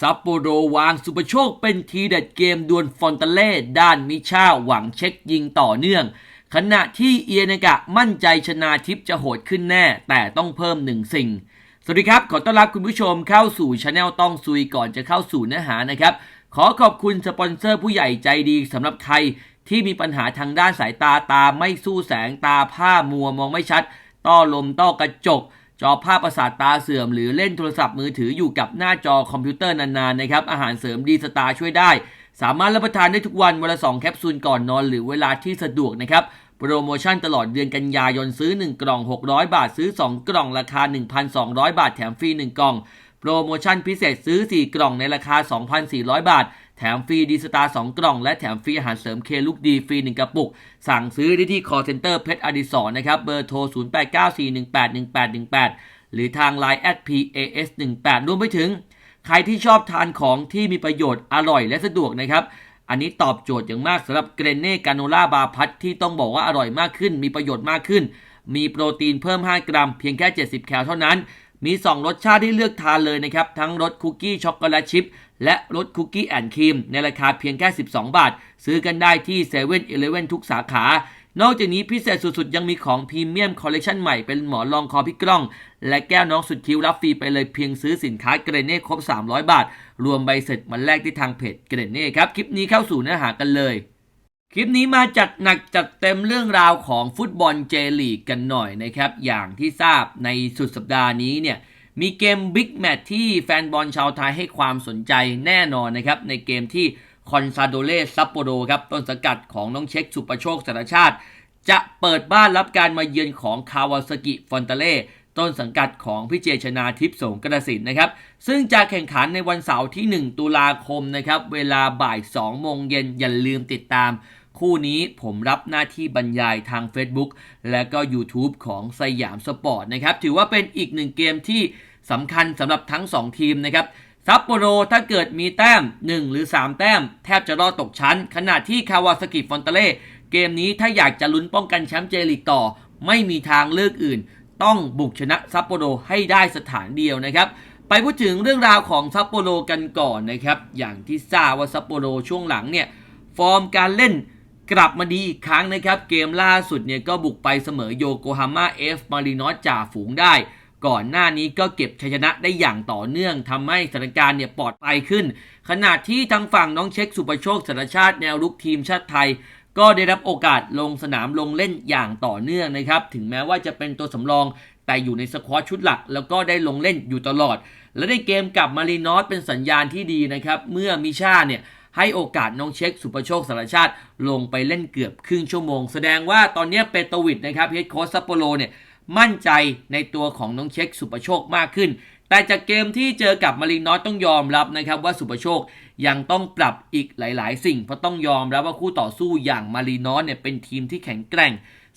ซัปโปโรวางสุปโชคเป็นทีเด็ดเกมดวลฟอนตาเล่ด้านมิชาหวังเช็คยิงต่อเนื่อง ขณะที่เอียนกะมั่นใจชนาทิพจะโหดขึ้นแน่ แต่ต้องเพิ่มหนึ่งสิ่ง สวัสดีครับ ขอต้อนรับคุณผู้ชมเข้าสู่ช anel ต้องซุยก่อนจะเข้าสู่เนื้อหานะครับ ขอขอบคุณสปอนเซอร์ผู้ใหญ่ใจดีสำหรับใครที่มีปัญหาทางด้านสายตาตาไม่สู้แสงตาผ้ามัวมองไม่ชัด ต้อลมต้อกระจก จอภาพประสาทตาเสื่อม หรือเล่นโทรศัพท์มือถืออยู่กับหน้าจอคอมพิวเตอร์นานๆนะครับอาหารเสริมดีสตาร์ช่วยได้ สามารถรับประทานได้ทุกวันวันละ 2 แคปซูลก่อนนอน หรือเวลาที่สะดวกนะครับโปรโมชั่นตลอดเดือนกันยายนซื้อ 1 กล่อง 600 บาทซื้อ 2 กล่องราคา 1,200 บาทแถมฟรี1กล่อง โปรโมชั่นพิเศษซื้อ 4 กล่องในราคา 2,400 บาท แถมฟรีดีสตาร์2กล่อง และแถมฟรีอาหารเสริมเคลูกดีฟรี 1 กระปุก สั่งซื้อได้ที่ call center เพชรอดิศรนะครับเบอร์โทร 0894181818 หรือทาง Line at pas18 รวมไปถึง ใครที่ชอบทานของที่มีประโยชน์อร่อยและสะดวกนะครับอันนี้ตอบโจทย์อย่างมากสำหรับเกรเน่กาโนล่าบาพัทที่ต้องบอกว่าอร่อยมากขึ้น มีประโยชน์มากขึ้น มีโปรตีนเพิ่ม 5 กรัม เพียงแค่ 70 แคลเท่านั้น มี 2 รสชาติที่เลือกทานเลยนะครับ ทั้งรสคุกกี้ช็อกโกแลตชิพและรสคุกกี้แอนด์ครีม ในราคาเพียงแค่ 12 บาท ซื้อกันได้ที่7 e เ e ่ e อทุกสาขา นอกจากนี้พิเศษสุดๆ ยังมีของพรีเมียมคอลเลคชันใหม่เป็นหมอนรองคอพี่กล้อง และแก้วน้องสุดคิ้วรับฟรีไปเลยเพียงซื้อสินค้าเกรเน่ครบ 300 บาท รวมใบเสร็จมันแรกที่ทางเพจเกรเน่ครับคลิปนี้เข้าสู่เนื้อหากันเลย คลิปนี้มาจัดหนักจัดเต็มเรื่องราวของฟุตบอลเจลีกกันหน่อยนะครับ อย่างที่ทราบในสุดสัปดาห์นี้เนี่ย มีเกมบิ๊กแมตช์ที่แฟนบอลชาวไทยให้ความสนใจแน่นอนนะครับ ในเกมที่คอนซาโดเลซัปโปโรครับ ต้นสังกัดของน้องเช็คสุประโชคสารชาติ จะเปิดบ้านรับการมาเยือนของคาวาซากิฟอนตาเล่ต้นสังกัดของพี่เจชนาทิพย์สงกระสินนะครับ ซึ่งจะแข่งขันในวันเสาร์ที่ 1 ตุลาคมนะครับ เวลาบ่าย 2 โมงเย็นอย่าลืมติดตาม คู่นี้ผมรับหน้าที่บรรยายทาง Facebook และก็ YouTube ของสยามสปอร์ตนะครับ ถือว่าเป็นอีกหนึ่งเกมที่สำคัญสำหรับทั้ง 2 ทีมนะครับซัปโปโรถ้าเกิดมีแต้ม 1 หรือ 3 แต้ม แทบจะรอดตกชั้น ขณะที่คาวาซากิฟอนเตเล่เกมนี้ถ้าอยากจะลุ้นป้องกันแชมป์เจลีกต่อ ไม่มีทางเลือกอื่น ต้องบุกชนะซัปโปโรให้ได้สถานเดียวนะครับไปพูดถึงเรื่องราวของซัปโปโรกันก่อนนะครับ อย่างที่ทราบว่าซัปโปโรช่วงหลังเนี่ย ฟอร์มการเล่น กลับมาดีอีกครั้งนะครับ เกมล่าสุดเนี่ยก็บุกไปเสมอโยโกฮาม่าเอฟมารินอสจ่าฝูงได้ ก่อนหน้านี้ก็เก็บชัยชนะได้อย่างต่อเนื่องทำให้สถานการณ์เนี่ยปลอดภัยขึ้น ขณะที่ทางฝั่งน้องเช็คสุประโชคสารชาติแนวรุกทีมชาติไทย ก็ได้รับโอกาสลงสนามลงเล่นอย่างต่อเนื่องนะครับ ถึงแม้ว่าจะเป็นตัวสำรองแต่อยู่ในสควอตชุดหลัก แล้วก็ได้ลงเล่นอยู่ตลอด และในเกมกับมารีนอสเป็นสัญญาณที่ดีนะครับเมื่อมิชาเนี่ย ให้โอกาสน้องเช็คสุประโชคสารชาติ ลงไปเล่นเกือบครึ่งชั่วโมง แสดงว่าตอนนี้เปโตวิดนะครับเฮดโค้ชซัปโปโรเนี่ยมั่นใจในตัวของน้องเช็คสุประโชคมากขึ้น แต่จากเกมที่เจอกับมารีนอสต้องยอมรับนะครับว่าสุประโชคยังต้องปรับอีกหลาย ๆ สิ่ง เพราะต้องยอมรับว่าคู่ต่อสู้อย่างมารีนอสเนี่ยเป็นทีมที่แข็งแกร่ง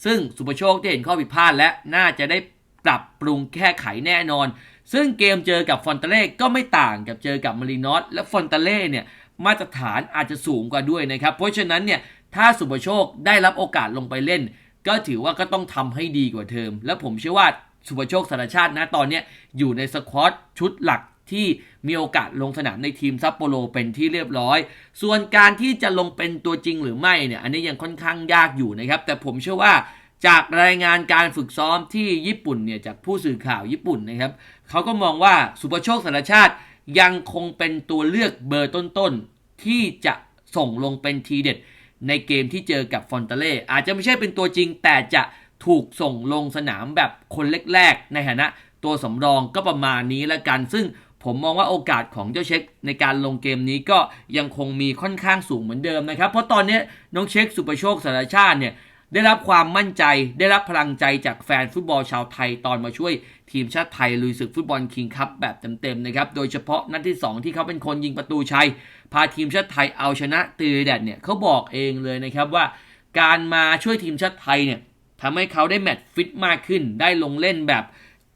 ซึ่งสุประโชคได้เห็นข้อผิดพลาดและน่าจะได้ปรับปรุงแก้ไขแน่นอน ซึ่งเกมเจอกับฟอนเตเล่ก็ไม่ต่างกับเจอกับมารีนอสและฟอนเตเล่เนี่ย มาตรฐานอาจจะสูงกว่าด้วยนะครับ เพราะฉะนั้นเนี่ยถ้าสุปรโชคได้รับโอกาสลงไปเล่น ก็ถือว่าก็ต้องทำให้ดีกว่าเดิมและผมเชื่อว่าสุปรโชคสารชาตินะตอนนี้อยู่ในสควอตชุดหลักที่มีโอกาสลงสนามในทีมซัปโปโรเป็นที่เรียบร้อย ส่วนการที่จะลงเป็นตัวจริงหรือไม่เนี่ยอันนี้ยังค่อนข้างยากอยู่นะครับ แต่ผมเชื่อว่าจากรายงานการฝึกซ้อมที่ญี่ปุ่นเนี่ยจากผู้สื่อข่าวญี่ปุ่นนะครับเขาก็มองว่าสุปรโชคสารชาติ ยังคงเป็นตัวเลือกเบอร์ต้นๆ ที่จะส่งลงเป็นทีเด็ด ในเกมที่เจอกับฟอนเตเล่อาจจะไม่ใช่เป็นตัวจริง แต่จะถูกส่งลงสนามแบบคนแรกๆ ในฐานะตัวสำรองก็ประมาณนี้แล้วกัน ซึ่งผมมองว่าโอกาสของเจ้าเช็คในการลงเกมนี้ก็ยังคงมีค่อนข้างสูงเหมือนเดิมนะครับ เพราะตอนนี้น้องเช็คสุประโชคสารชาติเนี่ย ได้รับความมั่นใจ ได้รับพลังใจจากแฟนฟุตบอลชาวไทยตอนมาช่วยทีมชาติไทยลุยศึกฟุตบอลคิงคัพแบบเต็มๆนะครับ โดยเฉพาะนัดที่ 2 ที่เขาเป็นคนยิงประตูชัย พาทีมชาติไทยเอาชนะตือแดดเนี่ยเขาบอกเองเลยนะครับว่า การมาช่วยทีมชาติไทยเนี่ยทำให้เขาได้แมตช์ฟิตมากขึ้น ได้ลงเล่นแบบ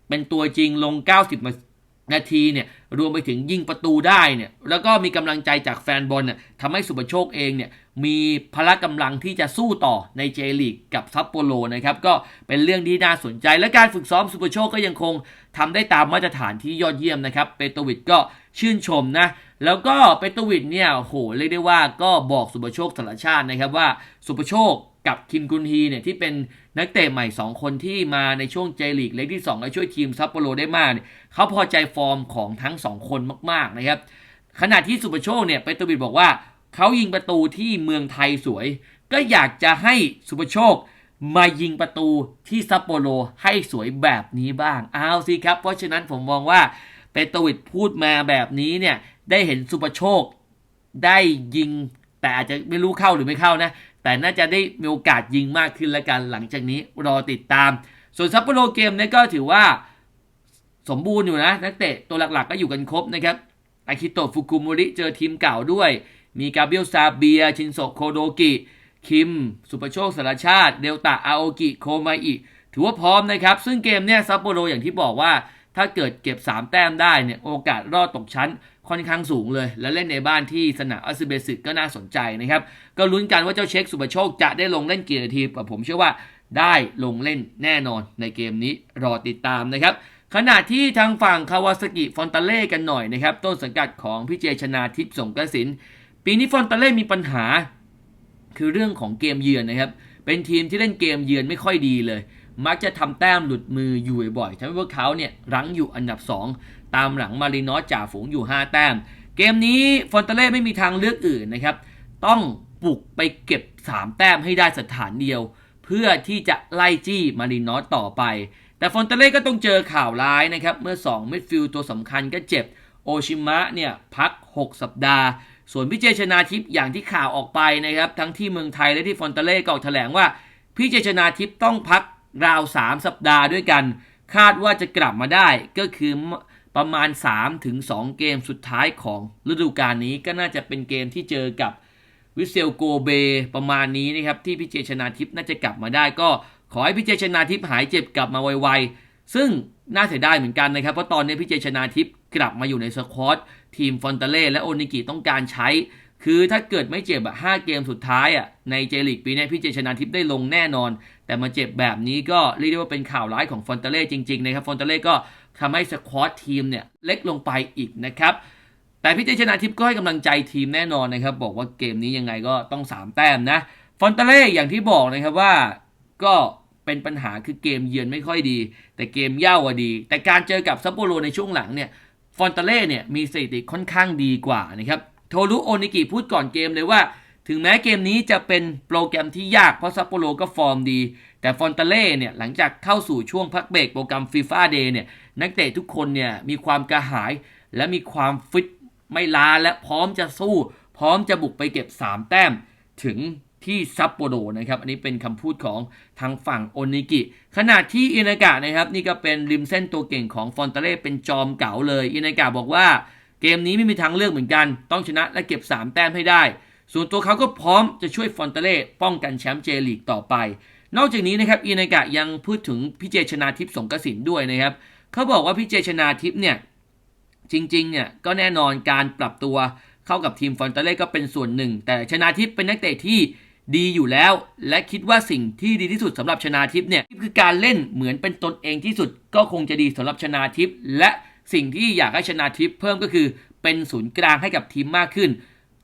เป็นตัวจริงลง 90 นาทีเนี่ยรวมไปถึงยิงประตูได้เนี่ยแล้วก็มีกำลังใจจากแฟนบอลเนี่ยทำให้สุปโชคเองเนี่ยมีพละกำลังที่จะสู้ต่อในเจลีกกับซัปโปโรนะครับก็เป็นเรื่องที่น่าสนใจ และการฝึกซ้อมสุปโชคก็ยังคงทำได้ตามมาตรฐานที่ยอดเยี่ยมนะครับเปโตวิดก็ชื่นชมนะแล้วก็เปโตวิดเนี่ยโหเรียกได้ว่าก็บอกสุปโชคสารชาตินะครับว่าสุปโชคกับคิมกุนฮีเนี่ยที่เป็น นักเตะใหม่ 2 คนที่มาในช่วงเจลีกเล็กที่ 2 และช่วยทีมซัปโปโรได้มากเเขาพอใจฟอร์มของทั้ง 2 คนมากๆนะครับ ขณะที่สุปโชคเนี่ยเปโตวิดบอกว่า เขายิงประตูที่เมืองไทยสวย ก็อยากจะให้สุปโชคมายิงประตูที่ซัปโปโรให้สวยแบบนี้บ้างเอาสิครับ เพราะฉะนั้นผมมองว่าเปโตวิดพูดมาแบบนี้เนี่ยได้เห็นสุปโชคได้ยิงแต่อาจจะไม่รู้เข้าหรือไม่เข้านะ แต่น่าจะได้มีโอกาสยิงมากขึ้นแล้วกันหลังจากนี้รอติดตาม ส่วนซัปโปโรเกมเนี่ยก็ถือว่าสมบูรณ์อยู่นะ นักเตะตัวหลักๆก็อยู่กันครบนะครับอากิโตะฟุกุมุริเจอทีมเก่าด้วย มีกาเบียลซาเบีย ชินโซโคโดกิ คิม สุปโชคสารชาติ เดลตาอาโอกิโคมาอิถือว่าพร้อมนะครับ ซึ่งเกมเนี่ยซัปโปโรอย่างที่บอกว่า ถ้าเกิดเก็บ 3 แต้มได้เนี่ยโอกาสรอดตกชั้น ค่อนข้างสูงเลย และเล่นในบ้านที่สนามอัสเบสึก็น่าสนใจนะครับ ก็ลุ้นกันว่าเจ้าเช็คสุปโชคจะได้ลงเล่นกี่นาทีแต่ผมเชื่อว่าได้ลงเล่นแน่นอนในเกมนี้รอติดตามนะครับ ขณะที่ทางฝั่งคาวาสกิฟอนตาเล่กันหน่อยนะครับ ต้นสังกัดของพี่เจชนาทิพย์สงกระสิน ปีนี้ฟอนตาเล่มีปัญหา คือเรื่องของเกมเยือนนะครับ เป็นทีมที่เล่นเกมเยือนไม่ค่อยดีเลย มักจะทำแต้มหลุดมืออยู่บ่อยๆทำให้พวกเขาเนี่ยรั้งอยู่อันดับ 2 ตามหลังมารินอสจ่าฝูงอยู่ 5 แต้ม เกมนี้ฟอนเตเล่ไม่มีทางเลือกอื่นนะครับ ต้องปลุกไปเก็บ 3 แต้มให้ได้สถานเดียว เพื่อที่จะไล่จี้มารินอสต่อไป แต่ฟอนเตเล่ก็ต้องเจอข่าวร้ายนะครับ เมื่อ 2 มิดฟิลด์ตัวสำคัญก็เจ็บ โอชิมะเนี่ยพัก 6 สัปดาห์ ส่วนพี่เจชนาทิพย์อย่างที่ข่าวออกไปนะครับทั้งที่เมืองไทยและที่ฟอนเตเล่ก็ออกแถลงว่าพี่เจชนาทิพย์ต้องพัก ราว 3 สัปดาห์ด้วยกัน คาดว่าจะกลับมาได้ก็คือประมาณ 3-2ถึง2เกมสุดท้ายของฤดูกาลนี้ก็น่าจะเป็นเกมที่เจอกับวิเซลโกเบประมาณนี้นะครับ ที่พี่เจชนาทิพย์น่าจะกลับมาได้ก็ขอให้พี่เจชนาทิพย์หายเจ็บกลับมาไวๆ ซึ่งน่าเสียดายเหมือนกันนะครับ เพราะตอนนี้พี่เจชนาทิพย์กลับมาอยู่ในสควอตทีมฟอนเตเล่และโอนิกิต้องการใช้ คือถ้าเกิดไม่เจ็บอะห้าเกมสุดท้ายอะในเจลิกปีนี้พี่เจชนาทิพย์ได้ลงแน่นอน แต่มาเจ็บแบบนี้ก็เรียกได้ว่าเป็นข่าวร้ายของฟอนเตเล่จริงๆนะครับฟอนเตเล่ก็ทำให้สควอตทีมเนี่ยเล็กลงไปอีกนะครับแต่พี่เจชนาทิพย์ก็ให้กำลังใจทีมแน่นอนนะครับ บอกว่าเกมนี้ยังไงก็ต้อง 3 แต้มนะฟอนเตเล่อย่างที่บอกนะครับว่าก็เป็นปัญหาคือเกมเยือนไม่ค่อยดี แต่เกมเย่าอะดี แต่การเจอกับซัปโปโรในช่วงหลังเนี่ยฟอนเตเล่เนี่ยมีสถิติค่อนข้างดีกว่านะครับโทรุโอนิกิพูดก่อนเกมเลยว่า ถึงแม้เกมนี้จะเป็นโปรแกรมที่ยากเพราะซัปโปโรก็ฟอร์มดี แต่ฟอนตาเล่เนี่ยหลังจากเข้าสู่ช่วงพักเบรกโปรแกรมฟีฟ่าเดย์เนี่ยนักเตะทุกคนเนี่ยมีความกระหายและมีความฟิตไม่ล้าและพร้อมจะสู้ พร้อมจะบุกไปเก็บ 3 แต้มถึงที่ซัปโปโรนะครับ อันนี้เป็นคำพูดของทางฝั่งโอนิกิ ขณะที่อินากะนะครับ นี่ก็เป็นริมเส้นตัวเก่งของฟอนตาเล่เป็นจอมเก๋าเลย อินากะบอกว่าเกมนี้ไม่มีทางเลือกเหมือนกัน ต้องชนะและเก็บ 3 แต้มให้ได้ ส่วนตัวเขาก็พร้อมจะช่วยฟอนตาเล่ป้องกันแชมป์เจลีกต่อไป นอกจากนี้นะครับอินากะยังพูดถึงพี่เจชนาทิพย์สงกสินด้วยนะครับเขาบอกว่าพี่เจชนาทิพย์เนี่ยจริงๆเนี่ยก็แน่นอนการปรับตัวเข้ากับทีมฟอนตาเล่ก็เป็นส่วนหนึ่ง แต่ชนาทิพย์เป็นนักเตะที่ดีอยู่แล้ว และคิดว่าสิ่งที่ดีที่สุดสำหรับชนาทิพย์เนี่ยคือการเล่นเหมือนเป็นตนเองที่สุดก็คงจะดีสำหรับชนาทิพย์และสิ่งที่อยากให้ชนาทิพย์เพิ่มก็คือเป็นศูนย์กลางให้กับทีมมากขึ้น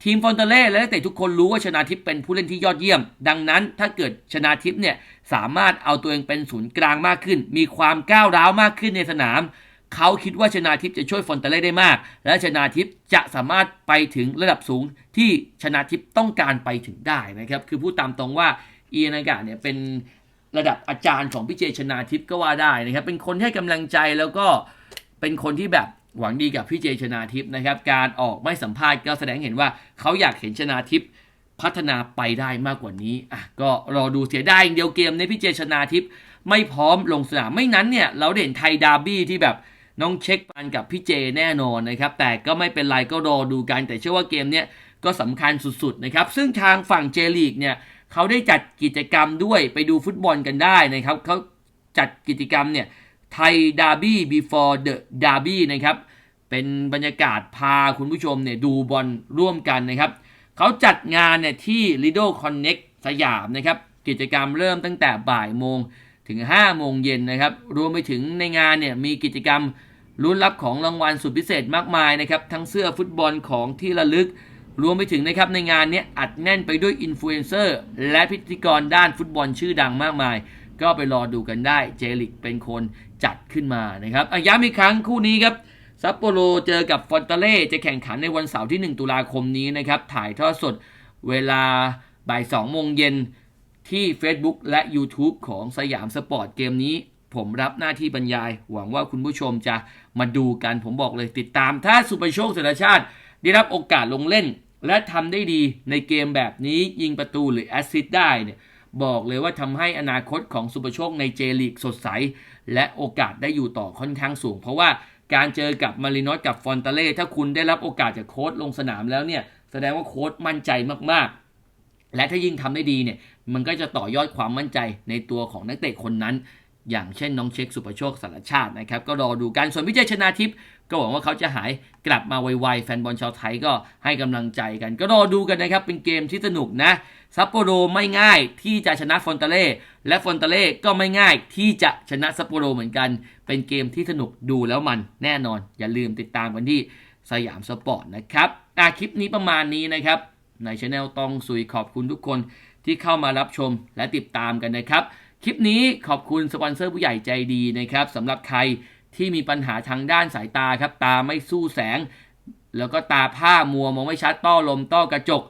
ทีมฟอนเตเล่และนักเตะทุกคนรู้ว่าชนาทิพเป็นผู้เล่นที่ยอดเยี่ยม ดังนั้นถ้าเกิดชนาทิพเนี่ยสามารถเอาตัวเองเป็นศูนย์กลางมากขึ้น มีความก้าวร้าวมากขึ้นในสนาม เขาคิดว่าชนาทิพจะช่วยฟอนเตเล่ได้มาก และชนาทิพจะสามารถไปถึงระดับสูงที่ชนาทิพต้องการไปถึงได้นะครับคือพูดตามตรงว่าเอีนากะเนี่ยเป็นระดับอาจารย์ของพี่เจชนาทิพก็ว่าได้นะครับเป็นคนให้กำลังใจแล้วก็เป็นคนที่แบบ หวังดีกับพี่เจชนาทิพย์นะครับ การออกไม่สัมภาษณ์ก็แสดงเห็นว่าเขาอยากเห็นชนาทิพย์พัฒนาไปได้มากกว่านี้อะก็รอดูเสียได้เดียวเกมในพี่เจชนาทิพย์ไม่พร้อมลงสนามไม่นั้นเนี่ย เราเห็นไทยดาร์บี้ที่แบบน้องเช็คปันกับพี่เจแน่นอนนะครับ แต่ก็ไม่เป็นไรก็รอดูกันแต่เชื่อว่าเกมเนี้ยก็สำคัญสุดๆนะครับ ซึ่งทางฝั่งเจลีกเนี่ยเขาได้จัดกิจกรรมด้วยไปดูฟุตบอลกันได้นะครับเขาจัดกิจกรรมเนี่ย ไทยดาร์บี้ before the derby นะครับ เป็นบรรยากาศพาคุณผู้ชมเนี่ยดูบอลร่วมกันนะครับ เขาจัดงานเนี่ยที่ Lido Connect สยามนะครับ กิจกรรมเริ่มตั้งแต่บ่ายโมงถึง 5 โมงเย็นนะครับ รวมไปถึงในงานเนี่ยมีกิจกรรมลุ้นรับของรางวัลสุดพิเศษมากมายนะครับ ทั้งเสื้อฟุตบอลของที่ระลึก รวมไปถึงนะครับในงานเนี้ยอัดแน่นไปด้วยอินฟลูเอนเซอร์และพิธีกรด้านฟุตบอลชื่อดังมากมาย ก็ไปรอดูกันได้เจลิกเป็นคนจัดขึ้นมานะครับอะย้ำอีกครั้งคู่นี้ครับซัปโปโรเจอกับฟอนตาเล่จะแข่งขันในวันเสาร์ที่ 1 ตุลาคมนี้นะครับ ถ่ายทอดสดเวลาบ่าย2โมงเย็นที่ Facebook และ YouTube ของสยามสปอร์ตเกมนี้ ผมรับหน้าที่บรรยาย หวังว่าคุณผู้ชมจะมาดูกันผมบอกเลยติดตาม ถ้าสุปโชคเสรชาติ ได้รับโอกาสลงเล่น และทำได้ดีในเกมแบบนี้ยิงประตูหรือแอสซิสต์ได้เนี่ย บอกเลยว่าทำให้อนาคตของสุประโชคในเจลีกสดใส และโอกาสได้อยู่ต่อค่อนข้างสูง เพราะว่าการเจอกับมารินอสกับฟอนตาเล่ถ้าคุณได้รับโอกาสจากโค้ดลงสนามแล้วเนี่ย แสดงว่าโค้ดมั่นใจมากๆ และถ้ายิ่งทำได้ดีเนี่ย มันก็จะต่อยอดความมั่นใจในตัวของนักเตะคนนั้น อย่างเช่นน้องเช็คสุประโชคสารชาตินะครับ ก็รอดูการส่วนพิจัยชนาทิพย์ก็หวังว่าเขาจะหายกลับมาไวๆแฟนบอลชาวไทยก็ให้กำลังใจกัน ก็รอดูกันนะครับ เป็นเกมที่สนุกนะซัปโปโรไม่ง่ายที่จะชนะฟอนตาเล่และฟอนตาเล่ก็ไม่ง่ายที่จะชนะซัปโปโรเหมือนกัน เป็นเกมที่สนุกดูแล้วมันแน่นอน อย่าลืมติดตามกันที่สยามสปอร์ตนะครับอาคลิปนี้ประมาณนี้นะครับในช anel ตองสุยขอบคุณทุกคนที่เข้ามารับชมและติดตามกันนะครับ คลิปนี้ขอบคุณสปอนเซอร์ผู้ใหญ่ใจดีนะครับสำหรับใครที่มีปัญหาทางด้านสายตาครับ ตาไม่สู้แสง แล้วก็ตาผ้ามัวมองไม่ชัดต้อลมต้อกระจก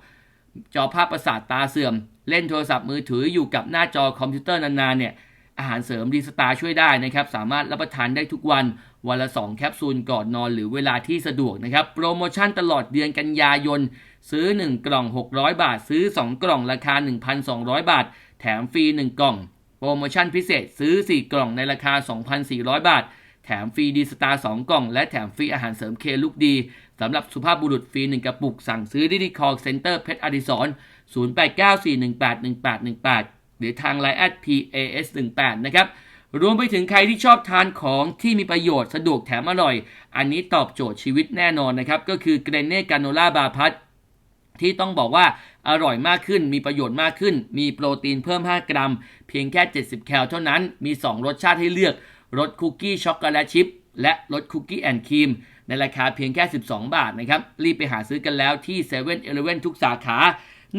จอภาพประสาทตาเสื่อม เล่นโทรศัพท์มือถืออยู่กับหน้าจอคอมพิวเตอร์นานๆเนี่ยอาหารเสริมดีสตาร์ช่วยได้นะครับ สามารถรับประทานได้ทุกวัน วันละ 2 แคปซูลก่อนนอนหรือเวลาที่สะดวกนะครับ โปรโมชั่นตลอดเดือนกันยายน ซื้อ 1 กล่อง 600 บาท ซื้อ 2 กล่องราคา 1,200 บาท แถมฟรี 1 กล่อง โปรโมชั่นพิเศษซื้อ 4 กล่องในราคา 2,400 บาท แถมฟรีดีสตาร์2กล่อง และแถมฟรีอาหารเสริมเคลูกดีสำหรับสุภาพบุรุษฟรี 1 กระปุก สั่งซื้อได้ที่คอเซ็นเตอร์เพชรอดิศร0894181818 หรือทางไลน์แอด PAS18 นะครับรวมไปถึงใครที่ชอบทานของที่มีประโยชน์สะดวกแถมอร่อย อันนี้ตอบโจทย์ชีวิตแน่นอนนะครับ ก็คือเกรเน่กาโนล่าบาพัท ที่ต้องบอกว่าอร่อยมากขึ้น มีประโยชน์มากขึ้น มีโปรตีนเพิ่ม 5 กรัม เพียงแค่ 70 แคลเท่านั้น มี 2 รสชาติให้เลือก รสคุกกี้ช็อกโกแลตชิพและรสคุกกี้แอนด์ครีมในราคาเพียงแค่ 12 บาทนะครับ รีบไปหาซื้อกันแล้วที่7 e เ e ่ e อทุกสาขา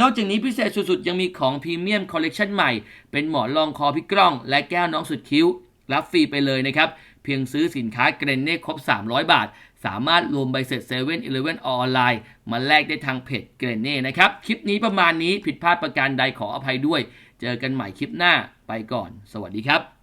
นอกจากนี้พิเศษสุดๆ ยังมีของพรีเมียมคอลเลกชันใหม่ เป็นหมอนรองคอพี่กล้อง และแก้วน้องสุดคิ้ว รับฟรีไปเลยนะครับ เพียงซื้อสินค้าเกรนเน่ครบ 300 บาท สามารถรวมใบเสร็จ7 e เ e ่ e อออนไลน์มาแลกได้ทางเพจเกรเน่นะครับ คลิปนี้ประมาณนี้ผิดพลาดประการใดขออภัยด้วย เจอกันใหม่คลิปหน้าไปก่อน สวัสดีครับ